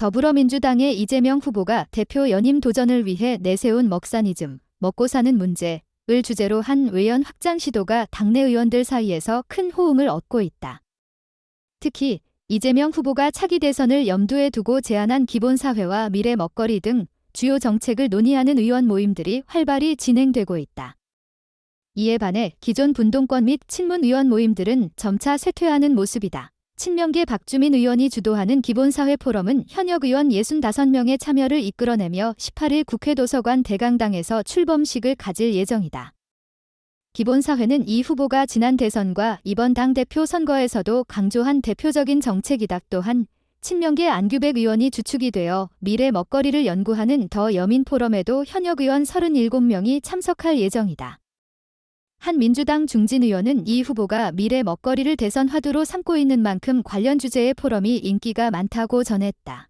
더불어민주당의 이재명 후보가 대표 연임 도전을 위해 내세운 먹사니즘, 먹고 사는 문제를 주제로 한 의원 확장 시도가 당내 의원들 사이에서 큰 호응을 얻고 있다. 특히 이재명 후보가 차기 대선을 염두에 두고 제안한 기본사회와 미래 먹거리 등 주요 정책을 논의하는 의원 모임들이 활발히 진행되고 있다. 이에 반해 기존 분동권 및 친문 의원 모임들은 점차 쇠퇴하는 모습이다. 친명계 박주민 의원이 주도하는 기본사회 포럼은 현역 의원 65명의 참여를 이끌어내며 18일 국회 도서관 대강당에서 출범식을 가질 예정이다. 기본사회는 이 후보가 지난 대선과 이번 당대표 선거에서도 강조한 대표적인 정책이다. 또한 친명계 안규백 의원이 주축이 되어 미래 먹거리를 연구하는 더 여민 포럼에도 현역 의원 37명이 참석할 예정이다. 한 민주당 중진 의원은 이 후보가 미래 먹거리를 대선 화두로 삼고 있는 만큼 관련 주제의 포럼이 인기가 많다고 전했다.